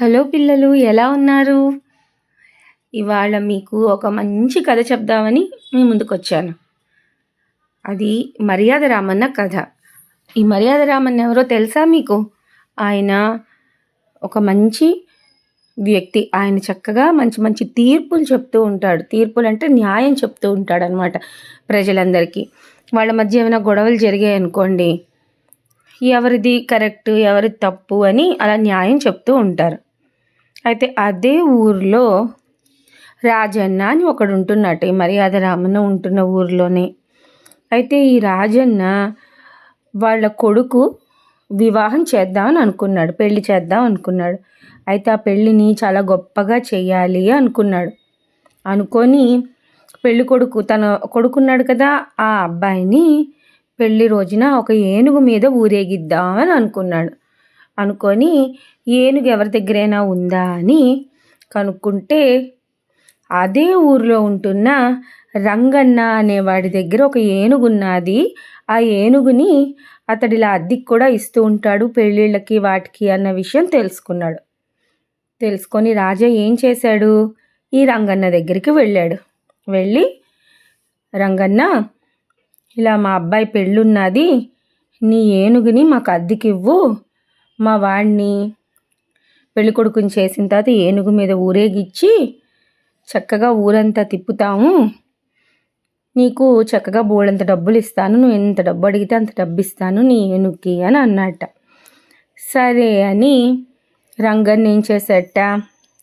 Hello పిల్లలు ఎలా ఉన్నారు? ఇవాళ మీకు ఒక మంచి కథ చెప్దామని మీ ముందుకు వచ్చాను అది మర్యాద రామన్న కథ. ఈ మర్యాద రామన్న ఎవరో తెలుసా మీకు? ఆయన ఒక మంచి వ్యక్తి. ఆయన చక్కగా మంచి మంచి తీర్పులు చెప్తూ ఉంటాడు. తీర్పులు అంటే న్యాయం చెప్తూ ఉంటాడు అనమాట ప్రజలందరికీ. వాళ్ళ మధ్య ఏమైనా గొడవలు జరిగాయి అనుకోండి ఎవరిది కరెక్ట్ ఎవరిది తప్పు అని అలా న్యాయం చెప్తూ ఉంటారు. అయితే అదే ఊరిలో రాజన్న అని ఒకడు ఉంటున్నట్టు ఈ మర్యాద రామన్న ఉంటున్న ఊరిలోనే. అయితే ఈ రాజన్న వాళ్ళ కొడుకు వివాహం చేద్దామని అనుకున్నాడు. పెళ్ళి చేద్దాం అనుకున్నాడు. అయితే ఆ పెళ్ళిని చాలా గొప్పగా చేయాలి అనుకున్నాడు. అనుకొని పెళ్ళి కొడుకు తన కొడుకున్నాడు కదా ఆ అబ్బాయిని పెళ్ళి రోజున ఒక ఏనుగు మీద ఊరేగిద్దామని అనుకున్నాడు. అనుకొని ఏనుగు ఎవరి దగ్గరైనా ఉందా అని కనుక్కుంటే అదే ఊరిలో ఉంటున్న రంగన్న అనేవాడి దగ్గర ఒక ఏనుగు ఉన్నది ఆ ఏనుగుని అతడిలా అద్దెకి కూడా ఇస్తూ ఉంటాడు పెళ్ళిళ్ళకి వాటికి అన్న విషయం తెలుసుకున్నాడు. తెలుసుకొని రాజా ఏం చేశాడు? ఈ రంగన్న దగ్గరికి వెళ్ళాడు. వెళ్ళి రంగన్న ఇలా మా అబ్బాయి పెళ్ళున్నది నీ ఏనుగుని మాకు అద్దెకివ్వు. మా వాడిని పెళ్ళికొడుకుని చేసిన తర్వాత ఏనుగు మీద ఊరేగిచ్చి చక్కగా ఊరంతా తిప్పుతాము. నీకు చక్కగా బోడంత డబ్బులు ఇస్తాను నువ్వు ఎంత డబ్బు అడిగితే అంత డబ్బు ఇస్తాను నీ ఏనుగుకి అని అన్నట్ట సరే అని రంగన్ ఏం చేసేట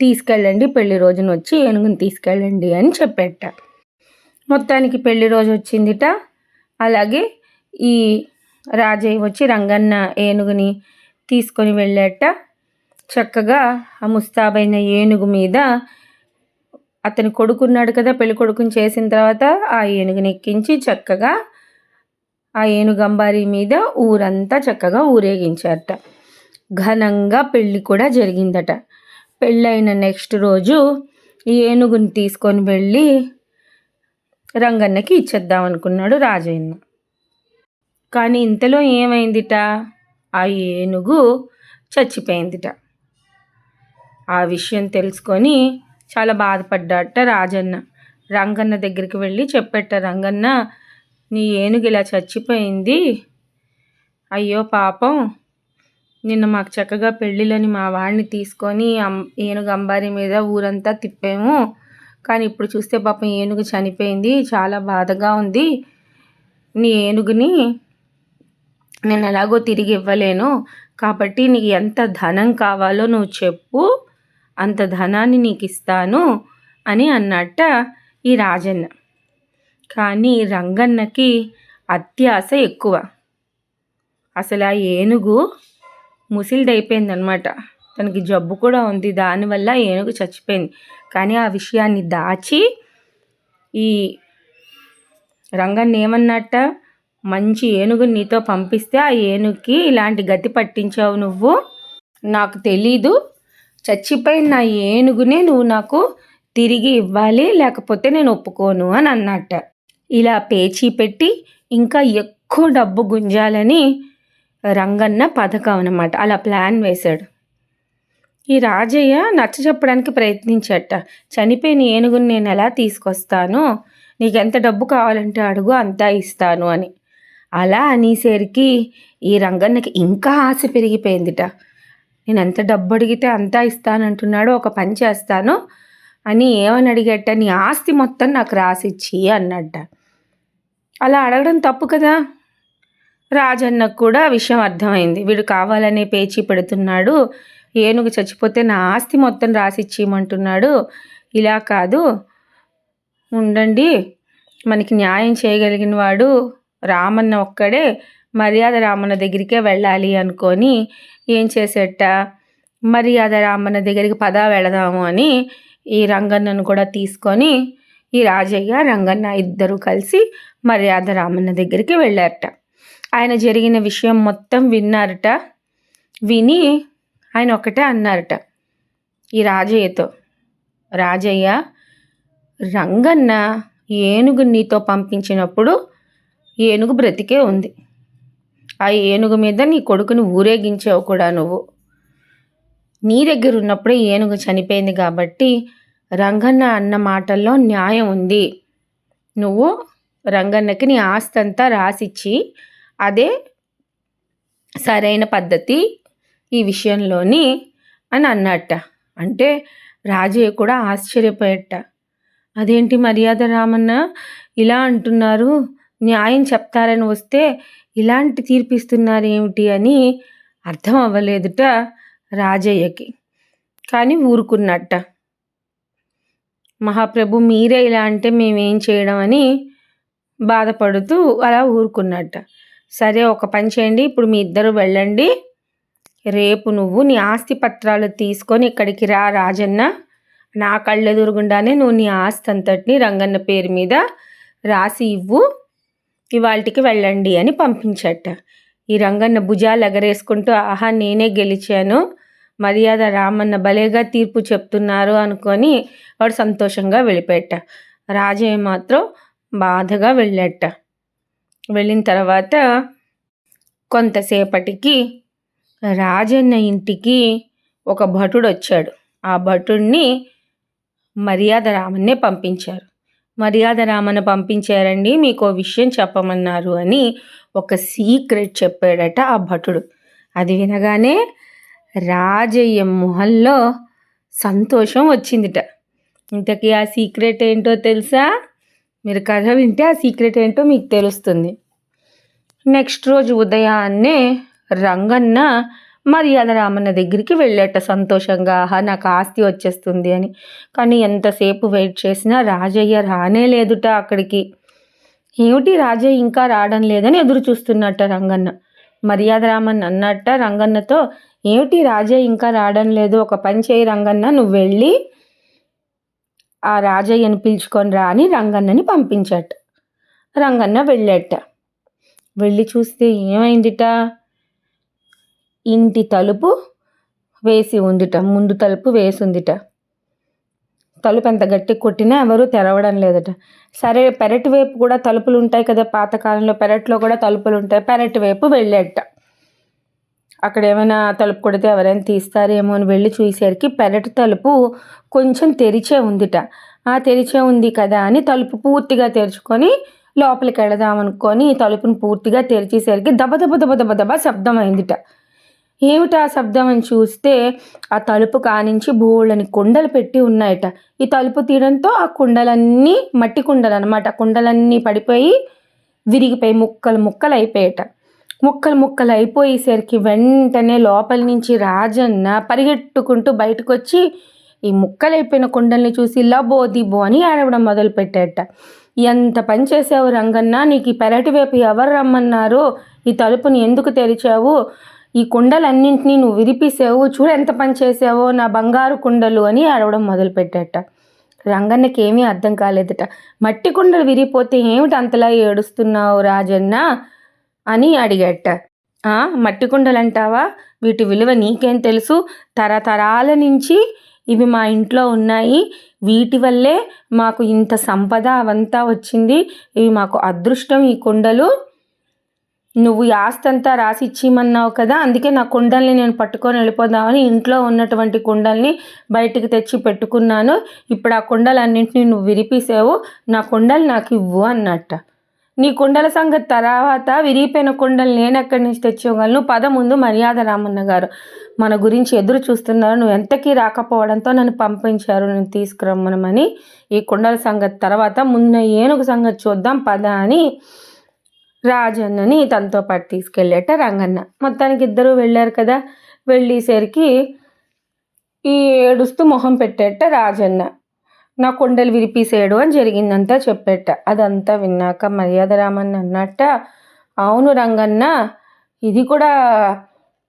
తీసుకెళ్ళండి పెళ్ళి రోజున వచ్చి ఏనుగుని తీసుకెళ్ళండి అని చెప్పేట. మొత్తానికి పెళ్ళి రోజు వచ్చిందిట. అలాగే ఈ రాజయ్య వచ్చి రంగన్న ఏనుగుని తీసుకొని వెళ్ళాట. చక్కగా ఆ ముస్తాబైన ఏనుగు మీద అతని కొడుకున్నాడు కదా పెళ్ళి కొడుకుని చేసిన తర్వాత ఆ ఏనుగుని ఎక్కించి చక్కగా ఆ ఏనుగంబారి మీద ఊరంతా చక్కగా ఊరేగించారట. ఘనంగా పెళ్ళి కూడా జరిగిందట. పెళ్ళైన నెక్స్ట్ రోజు ఈ ఏనుగుని తీసుకొని వెళ్ళి రంగన్నకి ఇచ్చేద్దాం అనుకున్నాడు రాజయ్య కానీ ఇంతలో ఏమైందిట? ఆ ఏనుగు చచ్చిపోయిందిట. ఆ విషయం తెలుసుకొని చాలా బాధపడ్డాట రాజన్న. రంగన్న దగ్గరికి వెళ్ళి చెప్పేట రంగన్న నీ ఏనుగు ఇలా చచ్చిపోయింది. అయ్యో పాపం నిన్న మాకు చక్కగా పెళ్ళిళ్ళని మా వాడిని తీసుకొని ఏనుగు అంబారి మీద ఊరంతా తిప్పాము. కానీ ఇప్పుడు చూస్తే పాపం ఏనుగు చనిపోయింది చాలా బాధగా ఉంది. నీ ఏనుగుని నేను ఎలాగో తిరిగి ఇవ్వలేను. కాబట్టి నీకు ఎంత ధనం కావాలో నువ్వు చెప్పు. అంత ధనాన్ని నీకు ఇస్తాను అని అన్నట్ట ఈ రాజన్న. కానీ రంగన్నకి అత్యాశ ఎక్కువ. అసలు ఆ ఏనుగు ముసిలిదైపోయిందనమాట. తనకి జబ్బు కూడా ఉంది. దానివల్ల ఏనుగు చచ్చిపోయింది. కానీ ఆ విషయాన్ని దాచి ఈ రంగన్న ఏమన్నట్ట మంచి ఏనుగుని నీతో పంపిస్తే ఆ ఏనుగుకి ఇలాంటి గతి పట్టించావు నువ్వు? నాకు తెలీదు. చచ్చిపోయిన నా ఏనుగునే నువ్వు నాకు తిరిగి ఇవ్వాలి లేకపోతే నేను ఒప్పుకోను అని అన్నట్ట. ఇలా పేచీ పెట్టి ఇంకా ఎక్కువ డబ్బు గుంజాలని రంగన్న పథకం అనమాట అలా ప్లాన్ వేశాడు. ఈ రాజయ్య నచ్చ చెప్పడానికి ప్రయత్నించట. చనిపోయిన ఏనుగుని నేను ఎలా తీసుకొస్తాను? నీకు ఎంత డబ్బు కావాలంటే అడుగు అంతా ఇస్తాను అని. అలా అనేసరికి ఈ రంగన్నకి ఇంకా ఆశ పెరిగిపోయిందిట. నేను ఎంత డబ్బు అడిగితే అంతా ఇస్తానంటున్నాడో ఒక పని చేస్తాను అని ఏమని అడిగట నీ ఆస్తి మొత్తం నాకు రాసిచ్చి అన్నట్ట. అలా అడగడం తప్పు కదా? రాజన్నకు కూడా విషయం అర్థమైంది. వీడు కావాలనే పేచీ పెడుతున్నాడు. ఏనుగు చచ్చిపోతే నా ఆస్తి మొత్తం రాసిచ్చేయమంటున్నాడు ఇలా కాదు. ఉండండి మనకి న్యాయం చేయగలిగిన వాడు రామన్న ఒక్కడే మర్యాద రామన్న దగ్గరికే వెళ్ళాలి అనుకొని ఏం చేసేట? మర్యాద రామన్న దగ్గరికి పద వెళదాము అని ఈ రంగన్నను కూడా తీసుకొని ఈ రాజయ్య రంగన్న ఇద్దరు కలిసి మర్యాద రామన్న దగ్గరికి వెళ్ళారట. ఆయన జరిగిన విషయం మొత్తం విన్నారట. విని ఆయన ఒకటే అన్నారట ఈ రాజయ్యతో. రాజయ్య రంగన్న ఏనుగు నీతో పంపించినప్పుడు ఏనుగు బ్రతికే ఉంది. ఆ ఏనుగు మీద నీ కొడుకుని ఊరేగించావు కూడా నువ్వు. నీ దగ్గర ఉన్నప్పుడే ఏనుగు చనిపోయింది కాబట్టి రంగన్న అన్న మాటల్లో న్యాయం ఉంది. నువ్వు రంగన్నకి నీ ఆస్తి అంతా రాసిచ్చి అదే సరైన పద్ధతి ఈ విషయంలోని అని అన్నట్ట. అంటే రాజయ్య కూడా ఆశ్చర్యపోయట. అదేంటి మర్యాద రామన్న? ఇలా అంటున్నారు. న్యాయం చెప్తారని వస్తే ఇలాంటి తీర్పిస్తున్నారు ఏమిటి అని అర్థం అవ్వలేదుట రాజయ్యకి. కానీ ఊరుకున్నట్ట. మహాప్రభు మీరే ఇలా అంటే మేమేం చేయడం అని బాధపడుతూ అలా ఊరుకున్నట్ట. సరే ఒక పని చేయండి ఇప్పుడు మీ ఇద్దరు వెళ్ళండి. రేపు నువ్వు నీ ఆస్తి పత్రాలు తీసుకొని ఇక్కడికి రా రాజన్న. నా కళ్ళెదురుగుండానే నువ్వు నీ ఆస్తి అంతటిని రంగన్న పేరు మీద రాసి ఇవ్వు. ఇవాళకి వెళ్ళండి అని పంపించట. ఈ రంగన్న భుజాలు ఎగరేసుకుంటూ ఆహా నేనే గెలిచాను. మర్యాద రామన్న భలేగా తీర్పు చెప్తున్నారు అనుకొని వాడు సంతోషంగా వెళ్ళిపెట్ట రాజయ్య మాత్రం బాధగా వెళ్ళట. వెళ్ళిన తర్వాత కొంతసేపటికి రాజన్న ఇంటికి ఒక భటుడు వచ్చాడు ఆ భటుడిని మర్యాద రామన్నే పంపించారు. మర్యాద రామన్న పంపించారండి మీకు విషయం చెప్పమన్నారు అని ఒక సీక్రెట్ చెప్పాడట ఆ భటుడు. అది వినగానే రాజయ్య మొహంలో సంతోషం వచ్చిందిట. ఇంతకీ ఆ సీక్రెట్ ఏంటో తెలుసా? మీరు కథ వింటే ఆ సీక్రెట్ ఏంటో మీకు తెలుస్తుంది. నెక్స్ట్ రోజు ఉదయాన్నే రంగన్న మర్యాద రామన్న దగ్గరికి వెళ్ళేట సంతోషంగా. ఆహా నాకు ఆస్తి వచ్చేస్తుంది అని. కానీ ఎంతసేపు వెయిట్ చేసినా రాజయ్య రానే లేదుట అక్కడికి. ఏమిటి రాజయ్య ఇంకా రావడం లేదని ఎదురు చూస్తున్నట్ట రంగన్న. మర్యాద రామన్న అన్నట్ట రంగన్నతో ఏమిటి రాజయ్య ఇంకా రావడం లేదు. ఒక పని చేయి రంగన్న నువ్వు వెళ్ళి ఆ రాజయ్యని పిలుచుకొని రా అని రంగన్నని పంపించట. రంగన్న వెళ్ళట. వెళ్ళి చూస్తే ఏమైందిట? ఇంటి తలుపు వేసి ఉందిట ముందు తలుపు వేసి ఉందిట తలుపు ఎంత గట్టి కొట్టినా ఎవరు తెరవడం లేదట. సరే పెరటి వైపు కూడా తలుపులు ఉంటాయి కదా పాతకాలంలో పెరట్లో కూడా తలుపులు ఉంటాయి పెరటి వైపు వెళ్ళేట. అక్కడ ఏమైనా తలుపు కొడితే ఎవరైనా తీస్తారేమో అని వెళ్ళి చూసేసరికి పెరటి తలుపు కొంచెం తెరిచే ఉందిట. ఆ తెరిచే ఉంది కదా అని తలుపు పూర్తిగా తెరుచుకొని లోపలికి వెళదామనుకొని తలుపును పూర్తిగా తెరిచేసరికి దబ దబ దబ దబ దబ శబ్దం అయిందిట. ఏమిటా శబ్దం అని చూస్తే ఆ తలుపు కానించి బోళ్ళని కుండలు పెట్టి ఉన్నాయట. ఈ తలుపు తీయడంతో ఆ కుండలన్నీ మట్టి కుండలు అనమాట కుండలన్నీ పడిపోయి విరిగిపోయి ముక్కలు ముక్కలు అయిపోయాట ముక్కలు ముక్కలు అయిపోయేసరికి వెంటనే లోపల నుంచి రాజన్న పరిగెట్టుకుంటూ బయటకు వచ్చి ఈ ముక్కలైపోయిన కుండల్ని చూసి లబో దిబో అని ఏడవడం మొదలుపెట్టాట ఎంత పని చేసావు రంగన్న నీకు ఈ పెరటి వైపు ఎవరు రమ్మన్నారు? ఈ తలుపుని ఎందుకు తెరిచావు? ఈ కుండలన్నింటినీ నువ్వు విరిపిసావు చూడు ఎంత పని చేసావో నా బంగారు కుండలు అని అడవడం మొదలుపెట్టాట. రంగన్నకి ఏమీ అర్థం కాలేదట. మట్టి కుండలు విరిగిపోతే ఏమిటి అంతలా ఏడుస్తున్నావు రాజన్న అని అడిగట. మట్టి కుండలు అంటావా వీటి విలువ నీకేం తెలుసు? తరతరాల నుంచి ఇవి మా ఇంట్లో ఉన్నాయి. వీటి వల్లే మాకు ఇంత సంపద అవంతా వచ్చింది. ఇవి మాకు అదృష్టం ఈ కుండలు. నువ్వు ఆస్తంతా రాసి ఇచ్చిమన్నావు కదా అందుకే నా కుండల్ని నేను పట్టుకొని వెళ్ళిపోదామని ఇంట్లో ఉన్నటువంటి కుండల్ని బయటికి తెచ్చి పెట్టుకున్నాను. ఇప్పుడు ఆ కుండలన్నింటినీ నువ్వు విరిపిసావు. నా కుండలు నాకు ఇవ్వు అన్నట్ట. నీ కుండల సంగతి తర్వాత విరిగిపోయిన కుండలు నేను ఎక్కడి నుంచి తెచ్చేయగలను పద ముందు మర్యాద రామన్న గారు. మన గురించి ఎదురు చూస్తున్నారు. నువ్వు ఎంతకీ రాకపోవడంతో నన్ను పంపించారు. నేను తీసుకురమ్మనమని ఈ కుండల సంగతి తర్వాత ముందు ఏనుగు సంగతి చూద్దాం పద అని రాజన్నని తనతో పాటు తీసుకెళ్ళేట రంగన్న. మొత్తానికి ఇద్దరు వెళ్ళారు కదా. వెళ్ళేసరికి ఈ ఏడుస్తూ మొహం పెట్టేట రాజన్న. నా కొండలు విరిపీసేయడు అని జరిగిందంతా చెప్పేట. అదంతా విన్నాక మర్యాద రామన్న అన్నట్ట అవును రంగన్న ఇది కూడా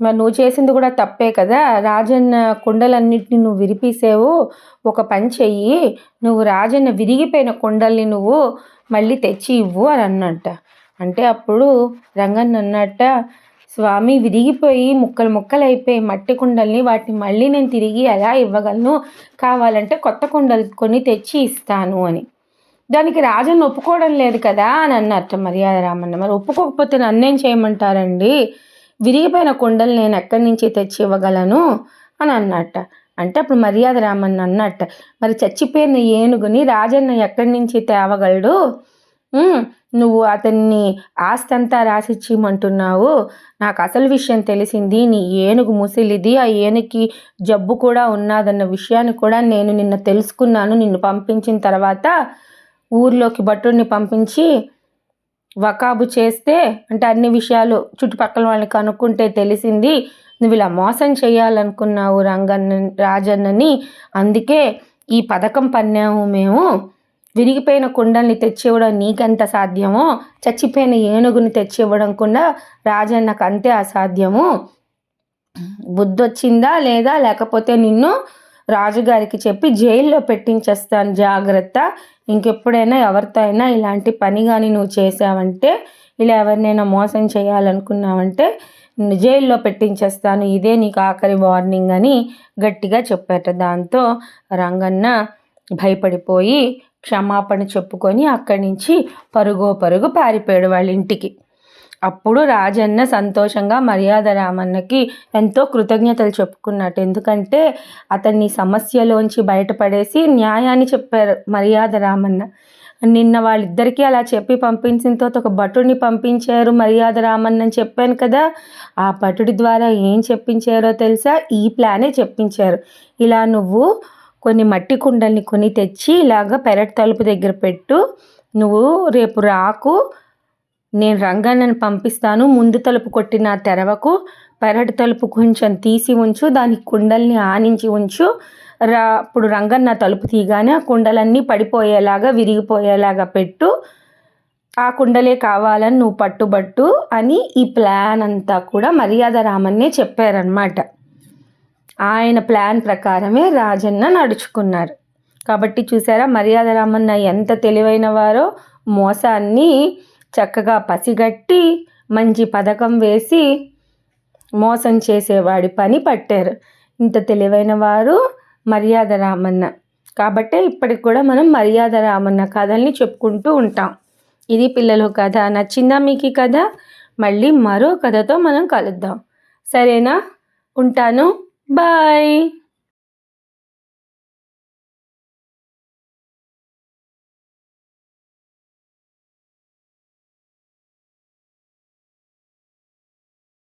మరి నువ్వు చేసింది కూడా తప్పే కదా. రాజన్న కుండలన్నింటినీ నువ్వు విరిపీసేవు ఒక పని చెయ్యి. నువ్వు రాజన్న విరిగిపోయిన కుండల్ని నువ్వు మళ్ళీ తెచ్చి ఇవ్వు అని అన్నట్ట. అంటే అప్పుడు రంగన్న అన్నట్ట స్వామి విరిగిపోయి ముక్కలు ముక్కలు అయిపోయి మట్టి కుండల్ని వాటిని మళ్ళీ నేను తిరిగి ఎలా ఇవ్వగలను? కావాలంటే కొత్త కుండలు కొని తెచ్చి ఇస్తాను అని. దానికి రాజన్ ఒప్పుకోవడం లేదు కదా అని అన్నట్టు మర్యాద రామన్న. మరి ఒప్పుకోకపోతే నన్నేం చేయమంటారండి? విరిగిపోయిన కుండలు నేను ఎక్కడి నుంచి తెచ్చి ఇవ్వగలను? అని అన్నట్ట. అంటే అప్పుడు మర్యాద రామన్న అన్నట్ట మరి చచ్చిపోయిన ఏనుగుని రాజన్న ఎక్కడి నుంచి తేవగలడు? నువ్వు అతన్ని ఆస్తి అంతా రాసిచ్చిమంటున్నావు నాకు అసలు విషయం తెలిసింది నీ ఏనుగు ముసిలిది ఆ ఏనుగుకి జబ్బు కూడా ఉన్నదన్న విషయాన్ని కూడా నేను నిన్న తెలుసుకున్నాను. నిన్ను పంపించిన తర్వాత ఊర్లోకి భటుడిని పంపించి వకాబు చేస్తే అంటే అన్ని విషయాలు చుట్టుపక్కల వాళ్ళని కనుక్కుంటే తెలిసింది నువ్వు ఇలా మోసం చేయాలనుకున్నావు రంగన్న రాజన్నని. అందుకే ఈ పథకం పన్నాము మేము. విరిగిపోయిన కుండల్ని తెచ్చివ్వడం నీకెంత సాధ్యమో చచ్చిపోయిన ఏనుగుని తెచ్చివ్వడం కూడా రాజన్నకు అంతే అసాధ్యము. బుద్ధొచ్చిందా లేదా లేకపోతే నిన్ను రాజుగారికి చెప్పి జైల్లో పెట్టించేస్తాను జాగ్రత్త. ఇంకెప్పుడైనా ఎవరితో అయినా ఇలాంటి పని కానీ నువ్వు చేసావంటే ఇలా ఎవరినైనా మోసం చేయాలనుకున్నావంటే నిన్ను జైల్లో పెట్టించేస్తాను. ఇదే నీకు ఆఖరి వార్నింగ్ అని గట్టిగా చెప్పాట. దాంతో రంగన్న భయపడిపోయి క్షమాపణ చెప్పుకొని అక్కడి నుంచి పరుగో పరుగు పారిపోయాడు వాళ్ళ ఇంటికి. అప్పుడు రాజన్న సంతోషంగా మర్యాద రామన్నకి ఎంతో కృతజ్ఞతలు చెప్పుకున్నట్టు ఎందుకంటే అతన్ని సమస్యలోంచి బయటపడేసి న్యాయాన్ని చెప్పారు మర్యాద రామన్న. నిన్న వాళ్ళిద్దరికీ అలా చెప్పి పంపించిన తర్వాత ఒక భటుడిని పంపించారు మర్యాద రామన్న అని చెప్పాను కదా. ఆ భటుడి ద్వారా ఏం చెప్పించారో తెలుసా? ఈ ప్లానే చెప్పించారు. ఇలా నువ్వు కొన్ని మట్టి కుండల్ని కొని తెచ్చి ఇలాగ పెరట్ తలుపు దగ్గర పెట్టు. నువ్వు రేపు రాకు. నేను రంగన్నను పంపిస్తాను. ముందు తలుపు కొట్టిన తెరవకు. పెరటి తలుపు కొంచెం తీసి ఉంచు. దానికి కుండల్ని ఆనించి ఉంచు. రా ఇప్పుడు రంగన్న తలుపు తీయగానే ఆ కుండలన్నీ పడిపోయేలాగా విరిగిపోయేలాగా పెట్టు. ఆ కుండలే కావాలని నువ్వు పట్టుబట్టు అని ఈ ప్లాన్ అంతా కూడా మర్యాద రామన్నే చెప్పారనమాట ఆయన ప్లాన్ ప్రకారమే రాజన్న నడుచుకున్నారు. కాబట్టి చూసారా మర్యాద రామన్న ఎంత తెలివైన వారో మోసాన్ని చక్కగా పసిగట్టి మంచి పథకం వేసి మోసం చేసేవాడి పని పట్టారు. ఇంత తెలివైన వారు మర్యాద రామన్న. కాబట్టే ఇప్పటికి కూడా మనం మర్యాద రామన్న కథల్ని చెప్పుకుంటూ ఉంటాం. ఇది పిల్లలు కథ. నచ్చిందా మీకు ఈ కథ? మళ్ళీ మరో కథతో మనం కలుద్దాం. సరేనా? ఉంటాను. Bye.